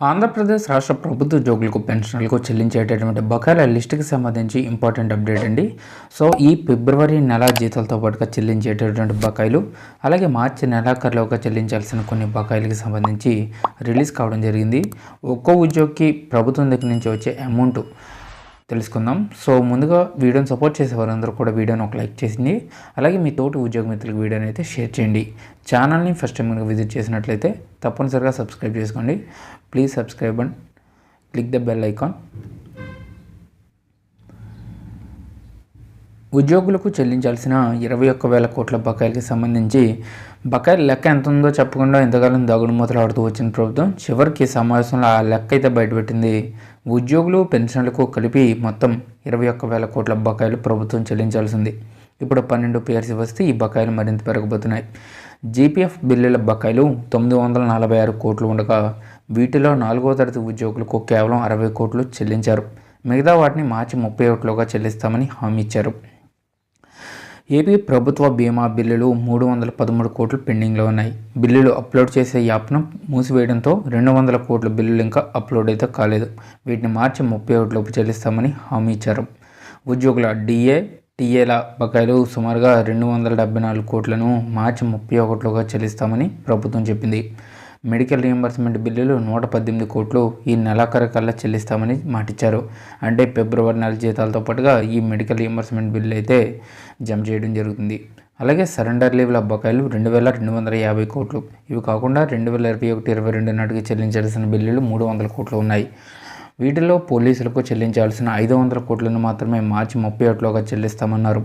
ఆంధ్రప్రదేశ్ రాష్ట్ర ప్రభుత్వ ఉద్యోగులకు పెన్షన్లకు చెల్లించేటటువంటి బకాయిల లిస్టుకి సంబంధించి ఇంపార్టెంట్ అప్డేట్ అండి. సో ఈ ఫిబ్రవరి నెల జీతాలతో పాటుగా చెల్లించేటటువంటి బకాయిలు అలాగే మార్చి నెలాఖరులోగా చెల్లించాల్సిన కొన్ని బకాయిలకి సంబంధించి రిలీజ్ కావడం జరిగింది. ఒక్కో ఉద్యోగికి ప్రభుత్వం దగ్గర నుంచి వచ్చే అమౌంట్ తెలుసుకుందాం. సో ముందుగా వీడియోని సపోర్ట్ చేసే వారందరూ కూడా వీడియోని ఒక లైక్ చేసింది. అలాగే మీ తోటి ఉద్యోగ మిత్రులకు వీడియోని అయితే షేర్ చేయండి. ఛానల్ని ఫస్ట్ టైం కనుక విజిట్ చేసినట్లయితే తప్పనిసరిగా సబ్స్క్రైబ్ చేసుకోండి. Please subscribe and click the bell icon ఉద్యోగులకు చెల్లించాల్సిన ఇరవై ఒక్క వేల కోట్ల బకాయిలకి సంబంధించి బకాయిల లెక్క ఎంత ఉందో చెప్పకుండా ఇంతకాలం దగుడు మూతలాడుతూ వచ్చిన ప్రభుత్వం. చివరికి సమావేశంలో ఆ లెక్క అయితే బయటపెట్టింది. ఉద్యోగులు పెన్షన్లకు కలిపి మొత్తం ఇరవై ఒక్క వేల కోట్ల బకాయిలు ప్రభుత్వం చెల్లించాల్సింది. ఇప్పుడు పన్నెండు పిఆర్సీ వస్తే ఈ బకాయిలు మరింత పెరగబోతున్నాయి. జీపీఎఫ్ బిల్లుల బకాయిలు తొమ్మిది వందల నలభై ఆరు కోట్లు ఉండగా వీటిలో నాలుగో తరగతి ఉద్యోగులకు కేవలం అరవై కోట్లు చెల్లించారు. మిగతా వాటిని మార్చి ముప్పై ఒకటిలోగా చెల్లిస్తామని హామీ ఇచ్చారు. ఏపీ ప్రభుత్వ బీమా బిల్లులు మూడు వందల పదమూడు కోట్లు పెండింగ్లో ఉన్నాయి. బిల్లులు అప్లోడ్ చేసే యాప్ను మూసివేయడంతో రెండు వందల కోట్ల బిల్లులు ఇంకా అప్లోడ్ అయితే కాలేదు. వీటిని మార్చి ముప్పై ఒకటిలోపు చెల్లిస్తామని హామీ ఇచ్చారు. ఉద్యోగుల డిఏ టీఏల బకాయిలు సుమారుగా రెండు వందల డెబ్బై నాలుగు కోట్లను మార్చి ముప్పై ఒకటిలోగా చెల్లిస్తామని ప్రభుత్వం చెప్పింది. మెడికల్ రియంబర్స్మెంట్ బిల్లులు నూట పద్దెనిమిది కోట్లు ఈ నెలాఖరు కల్లా చెల్లిస్తామని మాటిచ్చారు. అంటే ఫిబ్రవరి నెల జీతాలతో పాటుగా ఈ మెడికల్ రియంబర్స్మెంట్ బిల్లు అయితే జమ చేయడం జరుగుతుంది. అలాగే సరెండర్ లీవ్ల బకాయిలు రెండు వేల రెండు వందల యాభై కోట్లు. ఇవి కాకుండా రెండు వేల ఇరవై ఒకటి ఇరవై రెండు నాటికి చెల్లించాల్సిన బిల్లులు మూడు వందల కోట్లు ఉన్నాయి. వీటిలో పోలీసులకు చెల్లించాల్సిన ఐదు వందల కోట్లను మాత్రమే మార్చి ముప్పై ఒకటిలోగా చెల్లిస్తామన్నారు.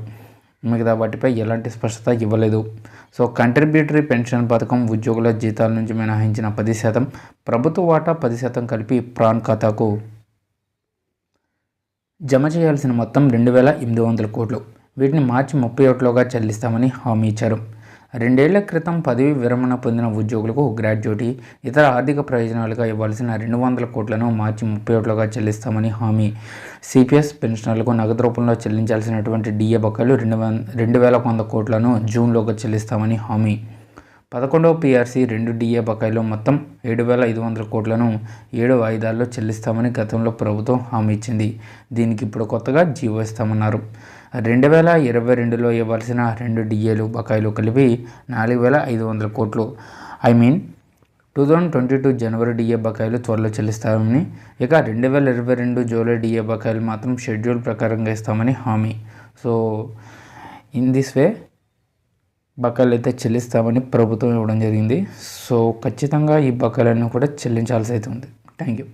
మిగతా వాటిపై ఎలాంటి స్పష్టత ఇవ్వలేదు. సో కంట్రిబ్యూటరీ పెన్షన్ పథకం ఉద్యోగుల జీతాల నుంచి మినహాయించిన పది శాతం ప్రభుత్వ వాటా పది శాతం కలిపి ప్రాన్ ఖాతాకు జమ చేయాల్సిన మొత్తం రెండు వేల ఎనిమిది వందల కోట్లు. వీటిని మార్చి ముప్పై ఒకటిలోగా చెల్లిస్తామని హామీ ఇచ్చారు. రెండేళ్ళ క్రితం పదవి విరమణ పొందిన ఉద్యోగులకు గ్రాడ్యుటీ ఇతర ఆర్థిక ప్రయోజనాలుగా ఇవ్వాల్సిన రెండు వందల కోట్లను మార్చి ముప్పై ఒకటిలోగా చెల్లిస్తామని హామీ. సిపిఎస్ పెన్షనర్లకు నగదు రూపంలో చెల్లించాల్సినటువంటి డిఏ బకాయిలు రెండు రెండు వేల వంద కోట్లను జూన్లోగా చెల్లిస్తామని హామీ. పదకొండవ పీఆర్సీ రెండు డిఏ బకాయిలు మొత్తం ఏడు వేల ఐదు వందల కోట్లను ఏడు వాయిదాల్లో చెల్లిస్తామని గతంలో ప్రభుత్వం హామీ ఇచ్చింది. దీనికి ఇప్పుడు కొత్తగా జీవో ఇస్తామన్నారు. రెండు వేల ఇరవై రెండులో ఇవ్వాల్సిన రెండు డిఏలు బకాయిలు కలిపి నాలుగు వేల ఐదు వందల కోట్లు. I mean two thousand twenty two January DA బకాయిలు త్వరలో చెల్లిస్తామని ఇక రెండు వేల ఇరవై రెండు జూలై డిఏ బకాయిలు మాత్రం షెడ్యూల్ ప్రకారంగా ఇస్తామని హామీ. సో ఇన్ దిస్ వే బకాయిలు అయితే చెల్లిస్తామని ప్రభుత్వం ఇవ్వడం జరిగింది. సో ఖచ్చితంగా ఈ బకాయిలన్నీ కూడా చెల్లించాల్సి అయితే ఉంది. Thank you.